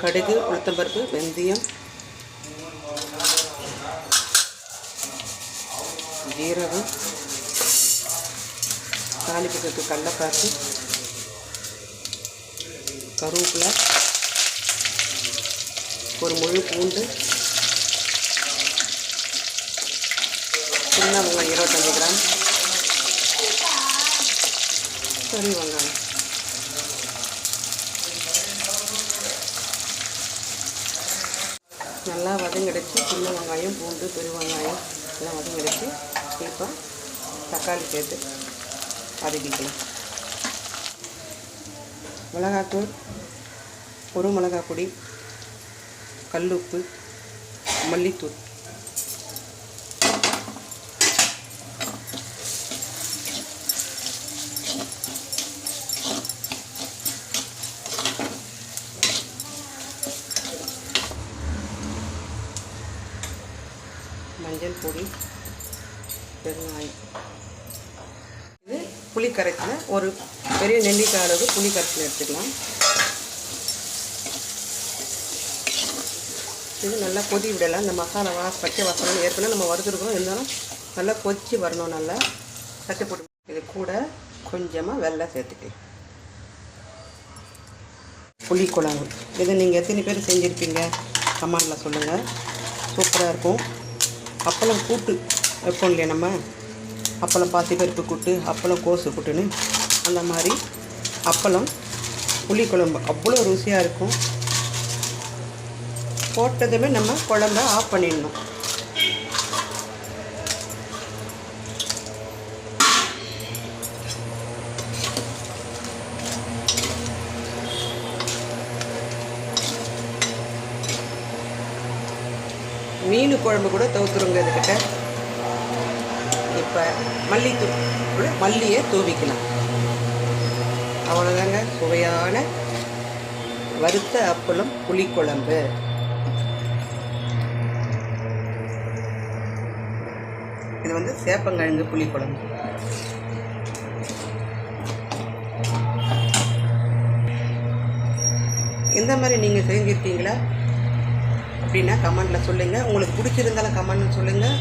கடுகு உளுத்தம்பருப்பு வெந்தயம் ஜீரகம் தாளிப்புக்கு கடலக்காசு கருவேப்பிலை ஒரு முழு பூண்டு சின்ன வெங்காயம் இருபத்தஞ்சி கிராம் பெரிய வெங்காயம். நல்லா வதங்கிடுச்சு சின்ன வெங்காயம் பூண்டு பெரு வெங்காயம் எல்லாம் வதங்கிடுச்சு இப்போ தக்காளி சேர்த்து வதக்கிக்கலாம். மிளகாத்தூள் ஒரு மிளகாய் பொடி கல்லுப்பு மல்லித்தூள். மஞ்சள் பொடி பெருங்காயம். இது புளி கரைச்சல் ஒரு பெரிய நெல்லிக்காய் அளவு புளி கரைச்சல் எடுத்துக்கலாம். இது நல்லா கொதி விடலாம். இந்த மசாலா வாச பச்சை வாசனை ஏற்கனவே நம்ம வறுத்துருக்கோம் இருந்தாலும் நல்லா கொதிச்சு வரணும். நல்லா தட்டு போட்டு. இது கூட கொஞ்சமாக வெள்ளை சேர்த்துக்கலாம். புளி குழம்பு இதை நீங்கள் எத்தனை பேர் செஞ்சுருப்பீங்க? கமெண்டில் சொல்லுங்கள் சூப்பராக இருக்கும். அப்பளம் கூட்டு வைப்போம் இல்லையா நம்ம? அப்பளம் பாசிப்பருப்பு கூட்டு அப்பளம் கோசு கூட்டுன்னு அந்த மாதிரி அப்பளம் புளி குழம்பு அவ்வளோ ருசியாக இருக்கும். போட்டதுமே நம்ம குழம்ப ஆஃப் பண்ணிடணும். மீன் குழம்பு கூட தவுத்துருங்க இதுக்கிட்ட. இப்போ மல்லித்தூள் கூட மல்லியை தூவிக்கலாம். அவ்வளோதாங்க சுவையான வறுத்த அப்பளம் புளிக்குழம்பு. இது வந்து சேப்பங்கிழங்கு புளிக்குழம்பு. இந்த மாதிரி நீங்கள் செஞ்சுருக்கீங்களா? அப்படின்னா கமெண்டில் சொல்லுங்கள் உங்களுக்கு பிடிச்சிருந்தாலும் கமெண்ட்னு சொல்லுங்கள்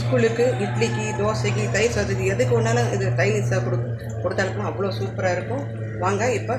ஸ்கூலுக்கு இட்லிக்கு தோசைக்கு தயிர் சாதத்துக்கு எதுக்கு வேணாலும் இது தைனிஸாக கொடு கொடுத்தாலும் அவ்வளோ சூப்பராக இருக்கும். வாங்க இப்போ